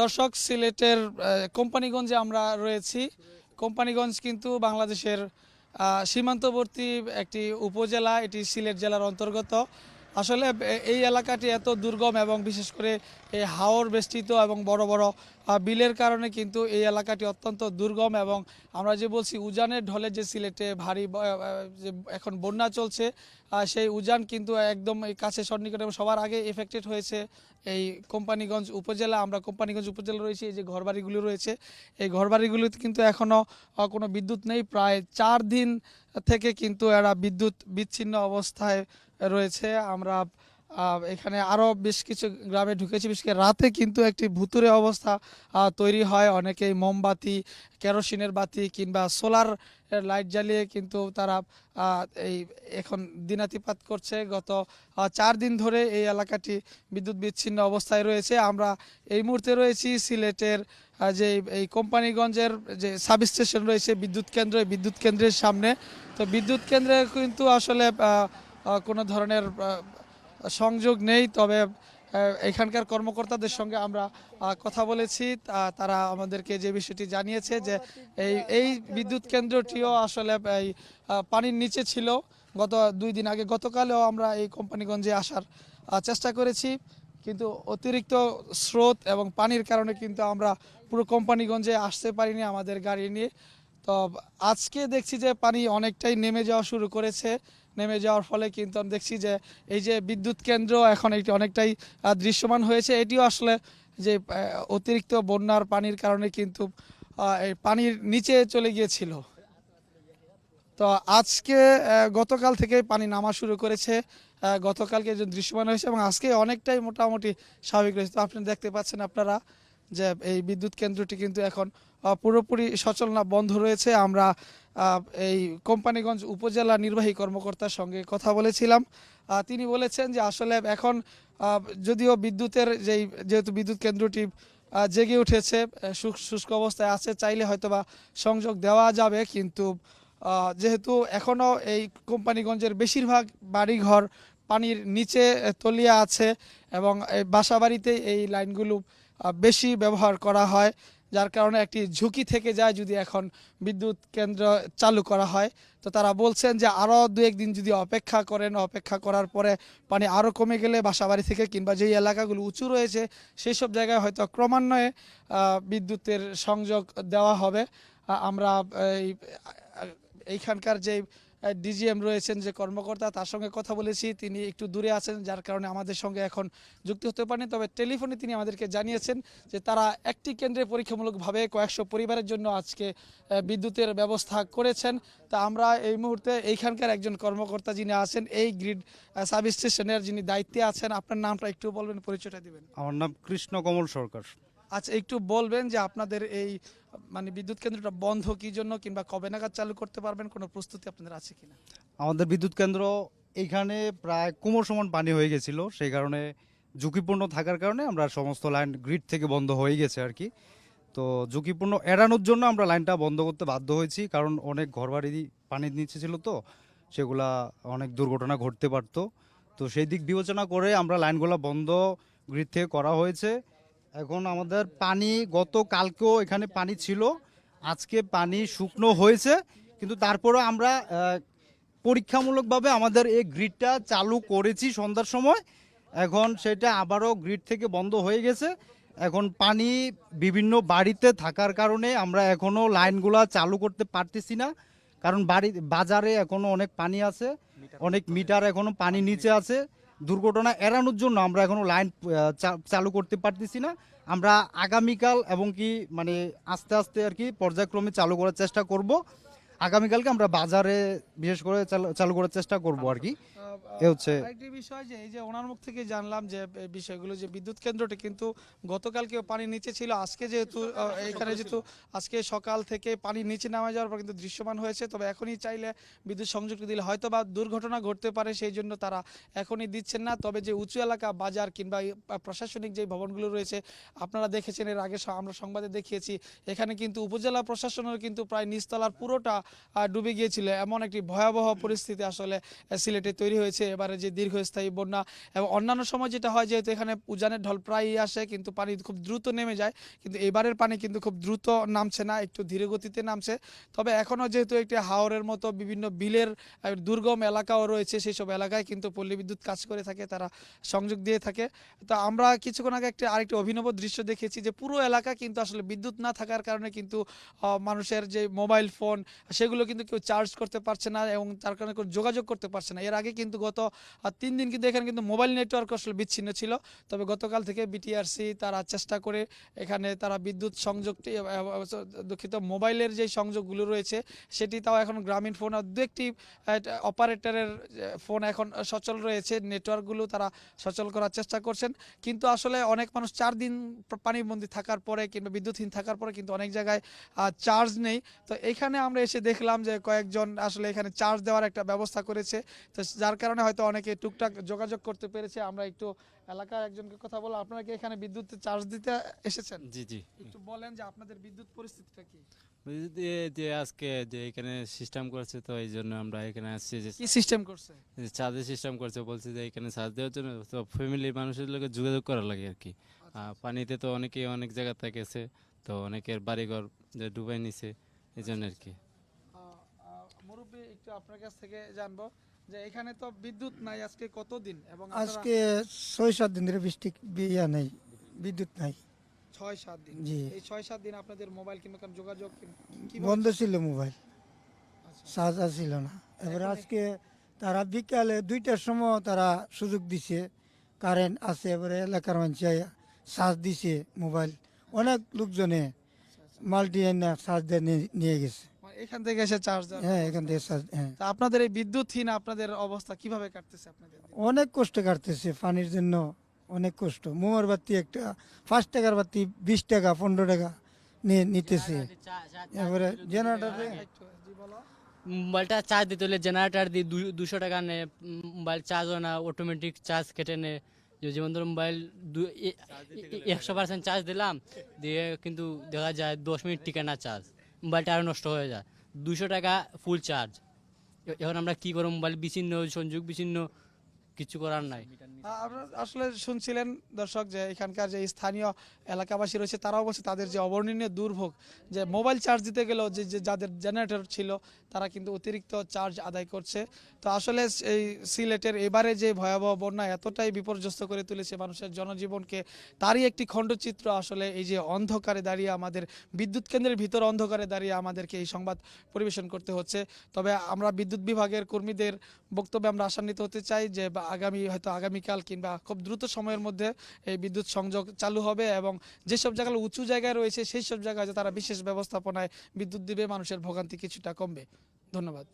দর্শক, সিলেটের কোম্পানিগঞ্জে আমরা রয়েছি। কোম্পানিগঞ্জ কিন্তু বাংলাদেশের সীমান্তবর্তী একটি উপজেলা, এটি সিলেট জেলার অন্তর্গত। আসলে এই এলাকাটি এত দুর্গম এবং বিশেষ করে এই হাওর বেষ্টিত এবং বড় বড় বিলের কারণে কিন্তু এই এলাকাটি অত্যন্ত দুর্গম এবং আমরা যে বলছি উজানের ঢলে যে সিলেটে ভারী যে এখন বন্যা চলছে সেই উজান কিন্তু একদম এই কাছে সন্নিকটে সবার আগে এফেক্টেড হয়েছে এই কোম্পানিগঞ্জ উপজেলা। আমরা কোম্পানিগঞ্জ উপজেলা রয়েছে, এই যে ঘরবাড়িগুলো রয়েছে, এই ঘরবাড়িগুলোতে কিন্তু এখনও কোনো বিদ্যুৎ নেই। প্রায় চার দিন থেকে কিন্তু এরা বিদ্যুৎ বিচ্ছিন্ন অবস্থায় রয়েছে। আমরা এখানে আরও বেশ কিছু গ্রামে ঢুকেছি। বিশেষ করে রাতে কিন্তু একটি ভুতুরে অবস্থা তৈরি হয়। অনেকেই মোমবাতি, কেরোসিনের বাতি কিংবা সোলার লাইট জ্বালিয়ে কিন্তু তারা এই এখন দিনাতিপাত করছে। গত চার দিন ধরে এই এলাকাটি বিদ্যুৎ বিচ্ছিন্ন অবস্থায় রয়েছে। আমরা এই মুহূর্তে রয়েছি সিলেটের যে এই কোম্পানিগঞ্জের যে সাব স্টেশন রয়েছে বিদ্যুৎ কেন্দ্র, বিদ্যুৎ কেন্দ্রের সামনে। তো বিদ্যুৎ কেন্দ্রে কিন্তু আসলে কোনো ধরনের সংযোগ নেই। তবে এখানকার কর্মকর্তাদের সঙ্গে আমরা কথা বলেছি। তারা আমাদেরকে যে বিষয়টি জানিয়েছে যে এই এই বিদ্যুৎ কেন্দ্রটিও আসলে, এই পানির নিচে ছিল। গত দুই দিন আগে গতকালেও আমরা এই কোম্পানিগঞ্জে আসার চেষ্টা করেছি। কিন্তু অতিরিক্ত স্রোত এবং পানির কারণে কিন্তু আমরা পুরো কোম্পানিগঞ্জে আসতে পারিনি আমাদের গাড়ি নিয়ে। তো আজকে দেখছি যে পানি অনেকটাই নেমে যাওয়া শুরু করেছে। নেমে যাওয়ার ফলে কিন্তু আমি দেখছি যে এই যে বিদ্যুৎ কেন্দ্র এখন একটি অনেকটাই দৃশ্যমান হয়েছে। এটিও আসলে যে অতিরিক্ত বন্যার পানির কারণে কিন্তু পানির নিচে চলে গিয়েছিল। তো আজকে গতকাল থেকে পানি নামা শুরু করেছে। গতকালকে দৃশ্যমান হয়েছে এবং আজকে অনেকটাই মোটামুটি স্বাভাবিক রয়েছে। তো আপনি দেখতে পাচ্ছেন আপনারা যে এই বিদ্যুৎ কেন্দ্রটি কিন্তু এখন পুরোপুরি সচলনা বন্ধ রয়েছে। আমরা এই কোম্পানিগঞ্জ উপজেলা নির্বাহী কর্মকর্তার সঙ্গে কথা বলেছিলাম। তিনি বলেছেন যে আসলে এখন যদিও বিদ্যুতের যেই, যেহেতু বিদ্যুৎ কেন্দ্রটি জেগে উঠেছে শুষ্ক অবস্থায় আছে, চাইলে হয়তোবা সংযোগ দেওয়া যাবে। কিন্তু যেহেতু এখনও এই কোম্পানিগঞ্জের বেশিরভাগ বাড়িঘর পানির নিচে তলিয়া আছে এবং বাসা বাড়িতে এই লাইনগুলো বেশি ব্যবহার করা হয়, যার কারণে একটি ঝুঁকি থেকে যায় যদি এখন বিদ্যুৎ কেন্দ্র চালু করা হয়। তো তারা বলছেন যে আরও দু একদিন যদি অপেক্ষা করেন, অপেক্ষা করার পরে পানি আরও কমে গেলে বাসাবাড়ি থেকে কিংবা যেই এলাকাগুলো উঁচু রয়েছে, সেই সব জায়গায় হয়তো ক্রমান্বয়ে বিদ্যুতের সংযোগ দেওয়া হবে। আমরা এইখানকার যে ডিজিএম রয়েছেন যে কর্মকর্তা, তার সঙ্গে কথা বলেছি। তিনি একটু দূরে আছেন, যার কারণে আমাদের সঙ্গে এখন যুক্ত হতে পারেনি। তবে টেলিফোনে তিনি আমাদেরকে জানিয়েছেন যে তারা একটি কেন্দ্রে পরীক্ষামূলকভাবে কয়েকশো পরিবারের জন্য আজকে বিদ্যুতের ব্যবস্থা করেছেন। তা আমরা এই মুহূর্তে এইখানকার একজন কর্মকর্তা যিনি আছেন, এই গ্রিড সাব স্টেশনের যিনি দায়িত্বে আছেন, আপনার নামটা একটু বলবেন, পরিচয়টা দিবেন। আমার নাম কৃষ্ণ কমল সরকার। আচ্ছা একটু বলবেন যে আপনাদের এই মানে বিদ্যুৎ কেন্দ্রটা বন্ধ কি জন্য কিংবা কবে নাগাদ চালু করতে পারবেন? কোনো প্রস্তুতি আপনাদের আছে কিনা? আমাদের বিদ্যুৎ কেন্দ্র এইখানে প্রায় কোমর সমান পানি হয়ে গেছিল। সেই কারণে ঝুঁকিপূর্ণ থাকার কারণে আমরা সমস্ত লাইন গ্রিড থেকে বন্ধ হয়ে গেছে আর কি। তো ঝুঁকিপূর্ণ এড়ানোর জন্য আমরা লাইনটা বন্ধ করতে বাধ্য হয়েছি। কারণ অনেক ঘরবাড়ি পানির নিচে ছিল তো, সেগুলা অনেক দুর্ঘটনা ঘটতে পারতো। তো সেই দিক বিবেচনা করে আমরা লাইনগুলো বন্ধ গ্রিড থেকে করা হয়েছে। এখন আমাদের পানি, গত কালকেও এখানে পানি ছিল, আজকে পানি শুকনো হয়েছে, কিন্তু তারপরেও আমরা পরীক্ষামূলকভাবে আমাদের এই গ্রিডটা চালু করেছি সন্ধ্যার সময়। এখন সেটা আবারও গ্রিড থেকে বন্ধ হয়ে গেছে। এখন পানি বিভিন্ন বাড়িতে থাকার কারণে আমরা এখনও লাইনগুলা চালু করতে পারতেছি না, কারণ বাড়ি, বাজারে এখনও অনেক পানি আছে, অনেক মিটার এখনও পানি নিচে আছে। দুর্ঘটনা এড়ানোর জন্য আমরা এখনও লাইন চালু করতে পারতেছি না। আমরা আগামীকাল এবং কি মানে আস্তে আস্তে আর কি পর্যায়ক্রমে চালু করার চেষ্টা করব। আগামীকালকে আমরা বাজারে বিশেষ করে চালু করার চেষ্টা করব আর কি। এ হচ্ছে আরেকটি বিষয় যে এই যে ওনার মুখ থেকে জানলাম যে বিষয়গুলো যে বিদ্যুৎ কেন্দ্রটি কিন্তু গতকালকে পানির নিচে ছিল আজকে যেহেতু এখানে যেহেতু আজকে সকাল থেকে পানির নিচে নামা যাওয়ার পর কিন্তু দৃশ্যমান হয়েছে তবে এখনই চাইলে বিদ্যুৎ সংযুক্ত দিলে হয়তো বা দুর্ঘটনা ঘটতে পারে সেই জন্য তারা এখনই দিচ্ছেন না। তবে যে উঁচু এলাকা বাজার কিংবা প্রশাসনিক যে ভবনগুলো রয়েছে আপনারা দেখেছেন এর আগে আমরা সংবাদে দেখিয়েছি এখানে কিন্তু উপজেলা প্রশাসনের কিন্তু প্রায় নিচতলার পুরোটা ডুবে গিয়েছিল। এমন একটি ভয়াবহ পরিস্থিতি আসলে সিলেটে তৈরি হয়েছে, এবারে যে দীর্ঘস্থায়ী বন্যা এবং অন্যান্য সময় যেটা হয় যেহেতু এখানে উজানের ঢল প্রায়ই আসে, কিন্তু পানি খুব দ্রুত নেমে যায়, কিন্তু এবারের পানি কিন্তু খুব দ্রুত নামছে না, একটু ধীরে গতিতে নামছে। তবে এখনও যেহেতু একটি হাওরের মতো বিভিন্ন বিলের দুর্গম এলাকাও রয়েছে সেই সব এলাকায় কিন্তু পল্লী বিদ্যুৎ কাজ করে থাকে, তারা সংযোগ দিয়ে থাকে। তো আমরা কিছুক্ষণ আগে একটা, আরেকটি অভিনব দৃশ্য দেখেছি যে পুরো এলাকা কিন্তু আসলে বিদ্যুৎ না থাকার কারণে কিন্তু মানুষের যে মোবাইল ফোন, সেগুলো কিন্তু কেউ চার্জ করতে পারছে না এবং তার কারণে যোগাযোগ করতে পারছে না। এর আগে কিন্তু গত আহ, তিন দিন কিন্তু এখানে কিন্তু মোবাইল নেটওয়ার্ক আসলে বিচ্ছিন্ন ছিল। তবে গতকাল থেকে বিটিআরসি তারা চেষ্টা করে এখানে তারা বিদ্যুৎ সংযোগটি দুঃখিত মোবাইলের যে সংযোগগুলো রয়েছে সেটি তাও এখন গ্রামীণ ফোন দু একটি অপারেটরের ফোন এখন সচল রয়েছে। নেটওয়ার্কগুলো তারা সচল করার চেষ্টা করছেন। কিন্তু আসলে অনেক মানুষ চার দিন পানিবন্দী থাকার পরে কিংবা বিদ্যুৎহীন থাকার পরে কিন্তু অনেক জায়গায় চার্জ নেই। তো এখানে আমরা এসে দেখলাম যে কয়েকজন আসলে এখানে চার্জ দেওয়ার একটা ব্যবস্থা করেছে। তো যার কারণে হয়তো অনেকে টুকটাক যোগাযোগ করতে পেরেছে। আমরা একটু এলাকার একজনকে কথা বললাম। আপনারা কি এখানে বিদ্যুৎ চার্জ দিতে এসেছেন? জি জি। একটু বলেন যে আপনাদের বিদ্যুৎ পরিস্থিতিটা কি? যে আজকে যে এখানে সিস্টেম করেছে তো এই জন্য আমরা এখানে আসছি যে কি সিস্টেম করছে? চার্জের সিস্টেম করছে। বলছে যে এখানে চার্জ দেওয়ার জন্য তো ফ্যামিলির মানুষের লোকে যোগাযোগ করা লাগে আর কি। পানিতে তো অনেকেই অনেক জায়গা থেকে গেছে তো অনেকের বাড়িঘর ডুবাই নিছে এই জন্য আর কি। একটু আপনার কাছ থেকে জানব যে এখানে তো বিদ্যুৎ নাই আজকে কতদিন? এবং আজকে ছয় সাত দিন ধরে বৃষ্টি বিয়া নেই বিদ্যুৎ নাই। ছয় সাত দিন। জি। এই ছয় সাত দিন আপনাদের মোবাইল কিংবা যোগাযোগ বন্ধ ছিল মোবাইল। আচ্ছা। চার্জ ছিল না। এবার আজকে তারা বিকালে দুইটার সময় তারা সুযোগ দিছে। কারেন্ট আছে এবারে এলাকার মানুষ চার্জ দিছে মোবাইল। অনেক লোকজনে মাল্টি এনে চার্জ দিয়ে নিয়ে- গেছে। এখান থেকে এসে চার্জ হ্যাঁ এখান থেকে চার্জ হ্যাঁ। তা আপনাদের এই বিদ্যুৎহীন আপনাদের অবস্থা কীভাবে কাটতেছে আপনাদের অনেক কষ্ট কাটতেছে পানির জন্য অনেক কষ্ট। মোমর বাতি একটা পাঁচ টাকার বাতি বিশ টাকা পনেরো টাকা নিয়ে নিতেছে। এবারে জেনারেটারে একটু জি বলো। মোবাইলটা চার্জ দিতে হলে জেনারেটার দিয়ে দুশো টাকা নেয় মোবাইল চার্জ হয় না অটোমেটিক চার্জ কেটে নেয় যে যেমন ধরো মোবাইল একশো পার্সেন্ট চার্জ দিলাম দিয়ে কিন্তু দেখা যায় দশ মিনিট টিকে না চার্জ। মোবাইলটা আরও নষ্ট হয়ে যায়। দুশো টাকা ফুল চার্জ এখন আমরা কি করব মোবাইল? বিচ্ছিন্ন সংযোগ, বিচ্ছিন্ন কিছু করার নাই। আসলে শুনছিলেন দর্শক যে এখানকার যে স্থানীয় এলাকাবাসী রয়েছে, তারাও বলছে তাদের যে অবর্ণনীয় দুর্ভোগ, যে মোবাইল চার্জ দিতে গেলেও যে যে যাদের জেনারেটর ছিল তারা কিন্তু অতিরিক্ত চার্জ আদায় করছে। তো আসলে এই সিলেটের এবারে যে ভয়াবহ বন্যা এতটাই বিপর্যস্ত করে তুলেছে মানুষের জনজীবনকে, তারই একটি খণ্ডচিত্র আসলে এই যে অন্ধকারে দাঁড়িয়ে আমাদের, বিদ্যুৎ কেন্দ্রের ভিতর অন্ধকারে দাঁড়িয়ে আমাদেরকে এই সংবাদ পরিবেশন করতে হচ্ছে। তবে আমরা বিদ্যুৎ বিভাগের কর্মীদের বক্তব্যে আমরা আশান্বিত হতে চাই যে আগামী হয়তো আগামীকাল কিংবা খুব দ্রুত সময়ের মধ্যে এই বিদ্যুৎ সংযোগ চালু হবে এবং যেসব জায়গায় উঁচু জায়গায় রয়েছে সেই সব জায়গায় তারা বিশেষ ব্যবস্থাপনায় বিদ্যুৎ দিবে, মানুষের ভোগান্তি কিছুটা কমবে। ধন্যবাদ।